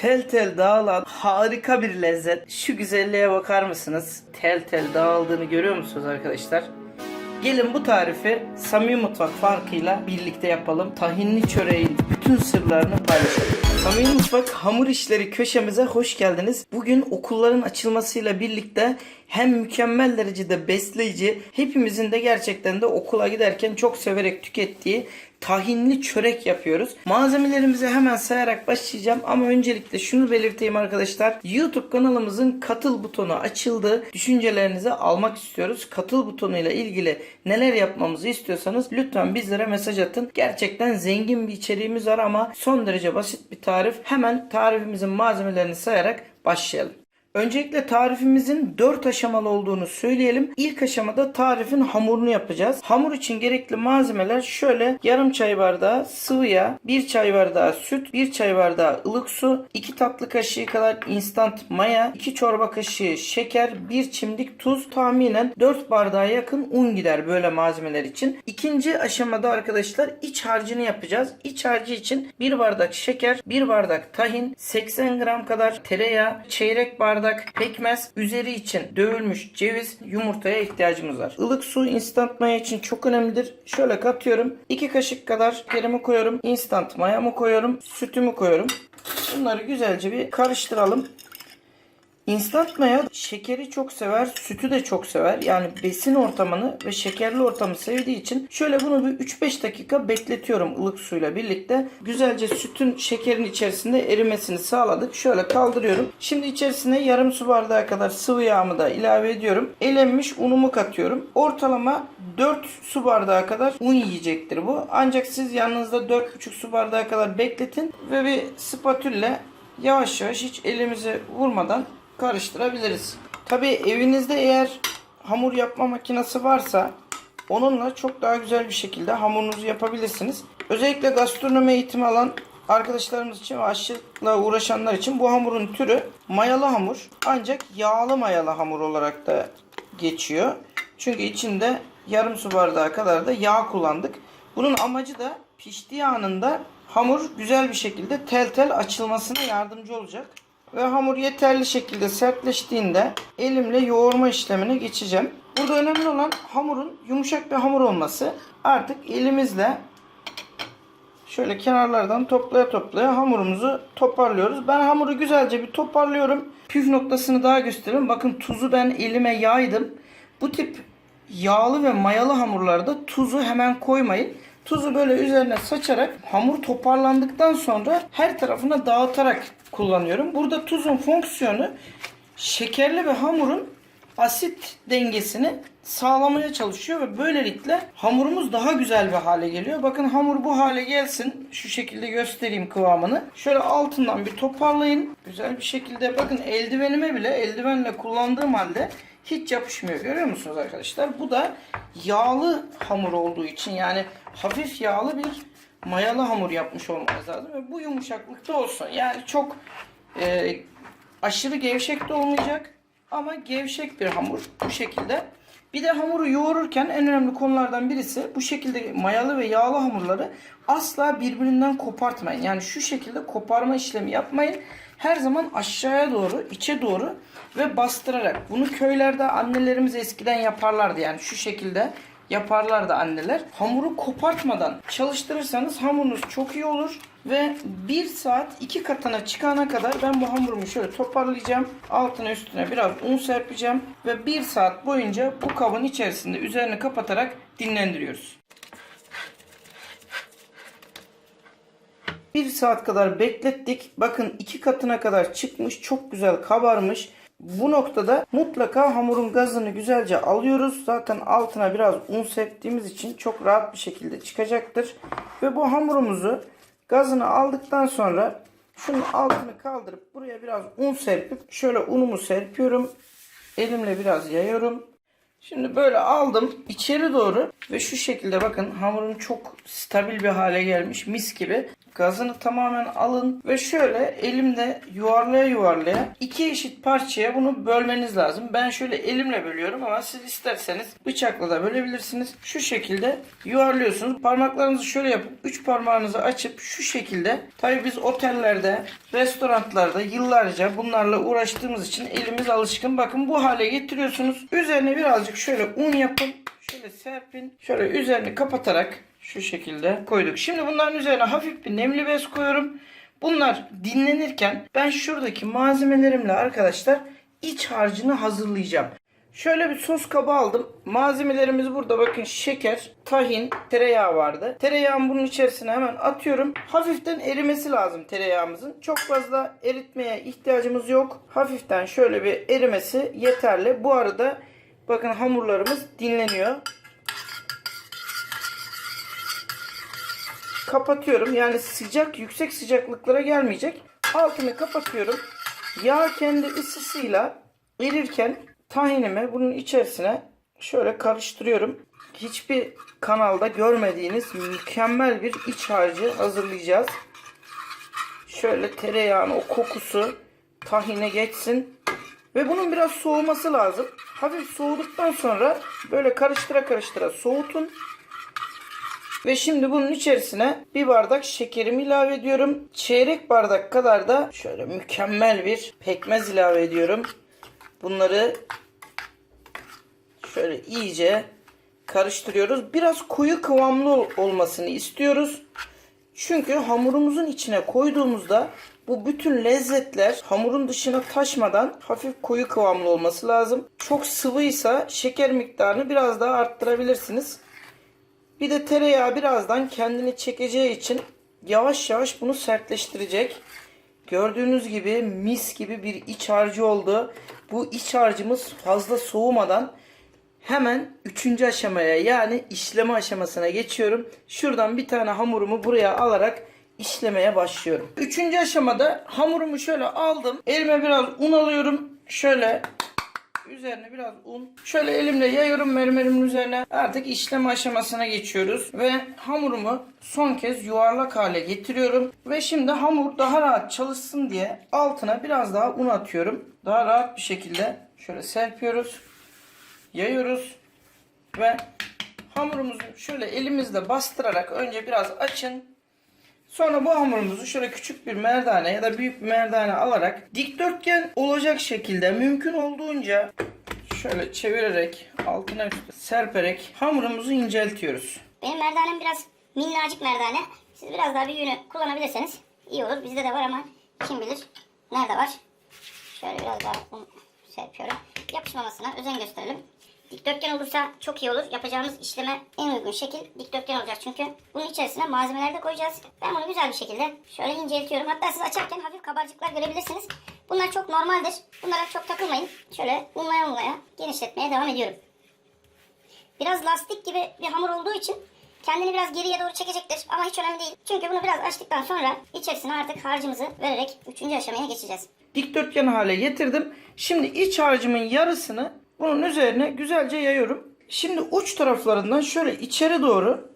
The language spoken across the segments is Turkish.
tel tel dağılan harika bir lezzet. Şu güzelliğe bakar mısınız? Tel tel dağıldığını görüyor musunuz arkadaşlar? Gelin bu tarifi Samimi Mutfak farkıyla birlikte yapalım. Tahinli çöreğin bütün sırlarını paylaşalım. Samimi Mutfak hamur işleri köşemize hoş geldiniz. Bugün okulların açılmasıyla birlikte hem mükemmel derecede besleyici, hepimizin de gerçekten de okula giderken çok severek tükettiği tahinli çörek yapıyoruz. Malzemelerimizi hemen sayarak başlayacağım ama öncelikle şunu belirteyim arkadaşlar. YouTube kanalımızın katıl butonu açıldı. Düşüncelerinizi almak istiyoruz. Katıl butonuyla ilgili neler yapmamızı istiyorsanız lütfen bizlere mesaj atın. Gerçekten zengin bir içeriğimiz var ama son derece basit bir tarif. Hemen tarifimizin malzemelerini sayarak başlayalım. Öncelikle tarifimizin 4 aşamalı olduğunu söyleyelim. İlk aşamada tarifin hamurunu yapacağız. Hamur için gerekli malzemeler şöyle yarım çay bardağı sıvı yağ, 1 çay bardağı süt, 1 çay bardağı ılık su, 2 tatlı kaşığı kadar instant maya, 2 çorba kaşığı şeker, 1 çimdik tuz, tahminen 4 bardağa yakın un gider böyle malzemeler için. İkinci aşamada arkadaşlar iç harcını yapacağız. İç harcı için 1 bardak şeker, 1 bardak tahin, 80 gram kadar tereyağı, çeyrek bardak pekmez, üzeri için dövülmüş ceviz, yumurtaya ihtiyacımız var. Ilık su instant maya için çok önemlidir. Şöyle katıyorum. 2 kaşık kadar şekerimi koyuyorum. Instant mayamı koyuyorum. Sütümü koyuyorum. Bunları güzelce bir karıştıralım. Instant maya şekeri çok sever, sütü de çok sever. Yani besin ortamını ve şekerli ortamı sevdiği için şöyle bunu bir 3-5 dakika bekletiyorum ılık suyla birlikte. Güzelce sütün şekerin içerisinde erimesini sağladık. Şöyle kaldırıyorum. Şimdi içerisine yarım su bardağı kadar sıvı yağımı da ilave ediyorum. Elenmiş unumu katıyorum. Ortalama 4 su bardağı kadar un yiyecektir bu. Ancak siz yanınızda 4,5 su bardağı kadar bekletin ve bir spatülle yavaş yavaş hiç elimize vurmadan karıştırabiliriz. Tabi evinizde eğer hamur yapma makinesi varsa onunla çok daha güzel bir şekilde hamurunuzu yapabilirsiniz. Özellikle gastronomi eğitimi alan arkadaşlarımız için ve aşçılıkla uğraşanlar için bu hamurun türü mayalı hamur. Ancak yağlı mayalı hamur olarak da geçiyor. Çünkü içinde yarım su bardağı kadar da yağ kullandık. Bunun amacı da piştiği anında hamur güzel bir şekilde tel tel açılmasına yardımcı olacak. Ve hamur yeterli şekilde sertleştiğinde elimle yoğurma işlemine geçeceğim. Burada önemli olan hamurun yumuşak bir hamur olması. Artık elimizle şöyle kenarlardan toplaya toplaya hamurumuzu toparlıyoruz. Ben hamuru güzelce bir toparlıyorum. Püf noktasını daha göstereyim. Bakın tuzu ben elime yaydım. Bu tip yağlı ve mayalı hamurlarda tuzu hemen koymayın. Tuzu böyle üzerine saçarak hamur toparlandıktan sonra her tarafına dağıtarak kullanıyorum. Burada tuzun fonksiyonu şekerli ve hamurun asit dengesini sağlamaya çalışıyor ve böylelikle hamurumuz daha güzel bir hale geliyor. Bakın hamur bu hale gelsin. Şu şekilde göstereyim kıvamını. Şöyle altından bir toparlayın. Güzel bir şekilde bakın eldivenime bile eldivenle kullandığım halde hiç yapışmıyor. Görüyor musunuz arkadaşlar? Bu da yağlı hamur olduğu için yani hafif yağlı bir mayalı hamur yapmış olmanız lazım. Ve bu yumuşaklıkta olsun. Yani çok e, aşırı gevşek de olmayacak ama gevşek bir hamur bu şekilde. Bir de hamuru yoğururken en önemli konulardan birisi bu şekilde mayalı ve yağlı hamurları asla birbirinden kopartmayın. Yani şu şekilde koparma işlemi yapmayın. Her zaman aşağıya doğru, içe doğru ve bastırarak. Bunu köylerde annelerimiz eskiden yaparlardı. Yani şu şekilde yaparlardı anneler. Hamuru kopartmadan çalıştırırsanız hamurunuz çok iyi olur. Ve 1 saat 2 katına çıkana kadar ben bu hamurumu şöyle toparlayacağım. Altına üstüne biraz un serpeceğim. Ve 1 saat boyunca bu kabın içerisinde üzerini kapatarak dinlendiriyoruz. 1 saat kadar beklettik. Bakın 2 katına kadar çıkmış. Çok güzel kabarmış. Bu noktada mutlaka hamurun gazını güzelce alıyoruz. Zaten altına biraz un serptiğimiz için çok rahat bir şekilde çıkacaktır. Ve bu hamurumuzu gazını aldıktan sonra şunun altını kaldırıp buraya biraz un serpip şöyle unumu serpiyorum. Elimle biraz yayıyorum. Şimdi böyle aldım içeri doğru ve şu şekilde bakın hamurum çok stabil bir hale gelmiş mis gibi. Gazını tamamen alın ve şöyle elimde yuvarlaya yuvarlaya iki eşit parçaya bunu bölmeniz lazım. Ben şöyle elimle bölüyorum ama siz isterseniz bıçakla da bölebilirsiniz. Şu şekilde yuvarlıyorsunuz. Parmaklarınızı şöyle yapıp üç parmağınızı açıp şu şekilde tabii biz otellerde, restoranlarda yıllarca bunlarla uğraştığımız için elimiz alışkın. Bakın bu hale getiriyorsunuz. Üzerine birazcık şöyle un yapın. Şöyle serpin. Şöyle üzerini kapatarak şu şekilde koyduk. Şimdi bunların üzerine hafif bir nemli bez koyuyorum. Bunlar dinlenirken ben şuradaki malzemelerimle arkadaşlar iç harcını hazırlayacağım. Şöyle bir sos kabı aldım. Malzemelerimiz burada bakın şeker, tahin, tereyağı vardı. Tereyağımı bunun içerisine hemen atıyorum. Hafiften erimesi lazım tereyağımızın. Çok fazla eritmeye ihtiyacımız yok. Hafiften şöyle bir erimesi yeterli. Bu arada bakın hamurlarımız dinleniyor. Kapatıyorum. Yani sıcak yüksek sıcaklıklara gelmeyecek. Altını kapatıyorum. Yağ kendi ısısıyla erirken tahinimi bunun içerisine şöyle karıştırıyorum. Hiçbir kanalda görmediğiniz mükemmel bir iç harcı hazırlayacağız. Şöyle tereyağın o kokusu tahine geçsin. Ve bunun biraz soğuması lazım. Hafif soğuduktan sonra böyle karıştıra karıştıra soğutun. Ve şimdi bunun içerisine bir bardak şekerimi ilave ediyorum. Çeyrek bardak kadar da şöyle mükemmel bir pekmez ilave ediyorum. Bunları şöyle iyice karıştırıyoruz. Biraz koyu kıvamlı olmasını istiyoruz. Çünkü hamurumuzun içine koyduğumuzda bu bütün lezzetler hamurun dışına taşmadan hafif koyu kıvamlı olması lazım. Çok sıvıysa şeker miktarını biraz daha arttırabilirsiniz. Bir de tereyağı birazdan kendini çekeceği için yavaş yavaş bunu sertleştirecek. Gördüğünüz gibi mis gibi bir iç harcı oldu. Bu iç harcımız fazla soğumadan hemen üçüncü aşamaya yani işleme aşamasına geçiyorum. Şuradan bir tane hamurumu buraya alarak işlemeye başlıyorum. Üçüncü aşamada hamurumu şöyle aldım. Elime biraz un alıyorum. Şöyle Üzerine biraz un. Şöyle elimle yayıyorum mermerimin üzerine. Artık işleme aşamasına geçiyoruz. Ve hamurumu son kez yuvarlak hale getiriyorum. Ve şimdi hamur daha rahat çalışsın diye altına biraz daha un atıyorum. Daha rahat bir şekilde şöyle serpiyoruz. Yayıyoruz. Ve hamurumuzu şöyle elimizle bastırarak önce biraz açın. Sonra bu hamurumuzu şöyle küçük bir merdane ya da büyük bir merdane alarak dikdörtgen olacak şekilde mümkün olduğunca şöyle çevirerek altına serperek hamurumuzu inceltiyoruz. Benim merdanem biraz minnacık merdane. Siz biraz daha büyüğünü kullanabilirseniz iyi olur. Bizde de var ama kim bilir nerede var. Şöyle biraz daha un serpiyorum. Yapışmamasına özen gösterelim. Dikdörtgen olursa çok iyi olur. Yapacağımız işleme en uygun şekil dikdörtgen olacak. Çünkü bunun içerisine malzemeler de koyacağız. Ben bunu güzel bir şekilde şöyle inceltiyorum. Hatta siz açarken hafif kabarcıklar görebilirsiniz. Bunlar çok normaldir. Bunlara çok takılmayın. Şöyle unlaya unlaya genişletmeye devam ediyorum. Biraz lastik gibi bir hamur olduğu için kendini biraz geriye doğru çekecektir ama hiç önemli değil. Çünkü bunu biraz açtıktan sonra içerisine artık harcımızı vererek 3. aşamaya geçeceğiz. Dikdörtgen hale getirdim. Şimdi iç harcımın yarısını bunun üzerine güzelce yayıyorum. Şimdi uç taraflarından şöyle içeri doğru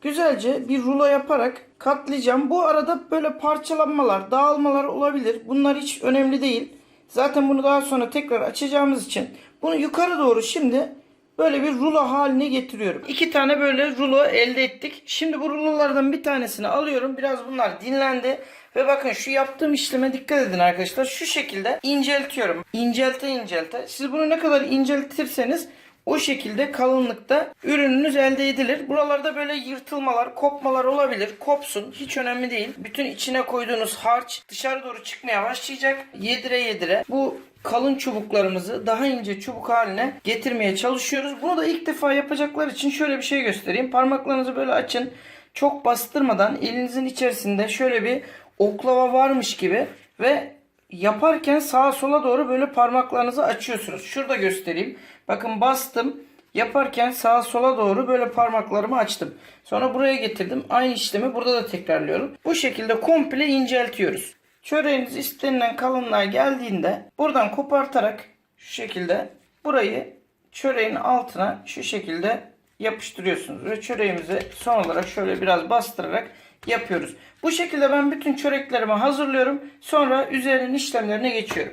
güzelce bir rulo yaparak katlayacağım. Bu arada böyle parçalanmalar, dağılmalar olabilir. Bunlar hiç önemli değil. Zaten bunu daha sonra tekrar açacağımız için bunu yukarı doğru şimdi böyle bir rulo haline getiriyorum. İki tane böyle rulo elde ettik. Şimdi bu rulolardan bir tanesini alıyorum. Biraz bunlar dinlendi. Ve bakın şu yaptığım işleme dikkat edin arkadaşlar. Şu şekilde inceltiyorum. İncelte incelte. Siz bunu ne kadar inceltirseniz o şekilde kalınlıkta ürününüz elde edilir. Buralarda böyle yırtılmalar, kopmalar olabilir. Kopsun. Hiç önemli değil. Bütün içine koyduğunuz harç dışarı doğru çıkmaya başlayacak. Yedire yedire. Bu kalın çubuklarımızı daha ince çubuk haline getirmeye çalışıyoruz. Bunu da ilk defa yapacaklar için şöyle bir şey göstereyim. Parmaklarınızı böyle açın. Çok bastırmadan elinizin içerisinde şöyle bir oklava varmış gibi ve yaparken sağa sola doğru böyle parmaklarınızı açıyorsunuz. Şurada göstereyim. Bakın bastım. Yaparken sağa sola doğru böyle parmaklarımı açtım. Sonra buraya getirdim. Aynı işlemi burada da tekrarlıyorum. Bu şekilde komple inceltiyoruz. Çöreğiniz istenilen kalınlığa geldiğinde buradan kopartarak şu şekilde burayı çöreğin altına şu şekilde yapıştırıyorsunuz. Ve çöreğimizi son olarak şöyle biraz bastırarak yapıyoruz. Bu şekilde ben bütün çöreklerimi hazırlıyorum. Sonra üzerinin işlemlerine geçiyorum.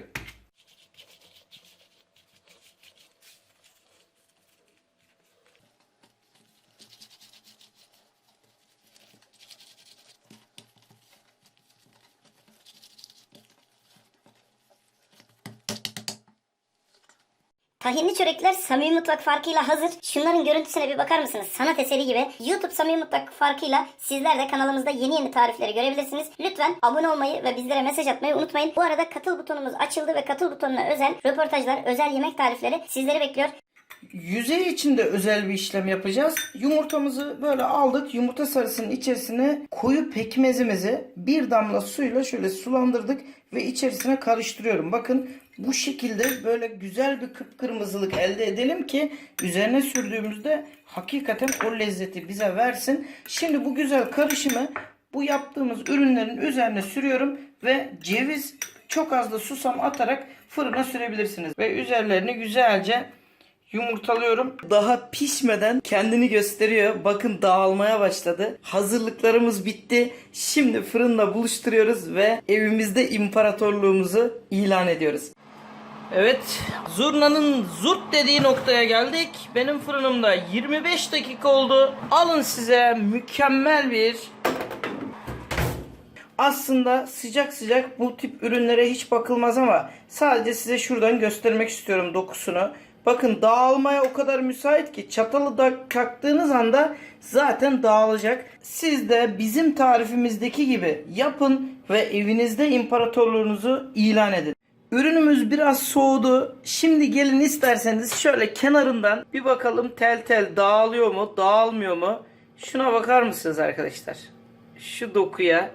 Tahinli çörekler Samimi Mutfak farkıyla hazır. Şunların görüntüsüne bir bakar mısınız? Sanat eseri gibi. YouTube Samimi Mutfak farkıyla sizler de kanalımızda yeni yeni tarifleri görebilirsiniz. Lütfen abone olmayı ve bizlere mesaj atmayı unutmayın. Bu arada katıl butonumuz açıldı ve katıl butonuna özel röportajlar, özel yemek tarifleri sizleri bekliyor. Yüzey için de özel bir işlem yapacağız. Yumurtamızı böyle aldık. Yumurta sarısının içerisine koyu pekmezimizi bir damla suyla şöyle sulandırdık ve içerisine karıştırıyorum. Bakın bu şekilde böyle güzel bir kıpkırmızılık elde edelim ki üzerine sürdüğümüzde hakikaten o lezzeti bize versin. Şimdi bu güzel karışımı bu yaptığımız ürünlerin üzerine sürüyorum ve ceviz çok az da susam atarak fırına sürebilirsiniz. Ve üzerlerini güzelce Yumurtalıyorum. Daha pişmeden kendini gösteriyor. Bakın dağılmaya başladı. Hazırlıklarımız bitti. Şimdi fırında buluşturuyoruz ve evimizde imparatorluğumuzu ilan ediyoruz. Evet, zurnanın zurt dediği noktaya geldik. Benim fırınımda 25 dakika oldu. Alın size mükemmel bir aslında sıcak sıcak bu tip ürünlere hiç bakılmaz ama sadece size şuradan göstermek istiyorum dokusunu. Bakın dağılmaya o kadar müsait ki çatalı da taktığınız anda zaten dağılacak. Siz de bizim tarifimizdeki gibi yapın ve evinizde imparatorluğunuzu ilan edin. Ürünümüz biraz soğudu. Şimdi gelin isterseniz şöyle kenarından bir bakalım tel tel dağılıyor mu, dağılmıyor mu? Şuna bakar mısınız arkadaşlar? Şu dokuya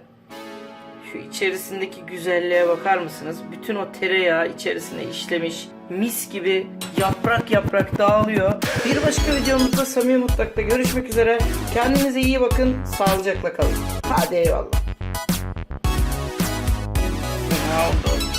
şu içerisindeki güzelliğe bakar mısınız? Bütün o tereyağı içerisine işlemiş. Mis gibi yaprak yaprak dağılıyor. Bir başka videomuzda Samimi Mutfak'ta görüşmek üzere. Kendinize iyi bakın. Sağlıcakla kalın. Hadi eyvallah. Ne oldu?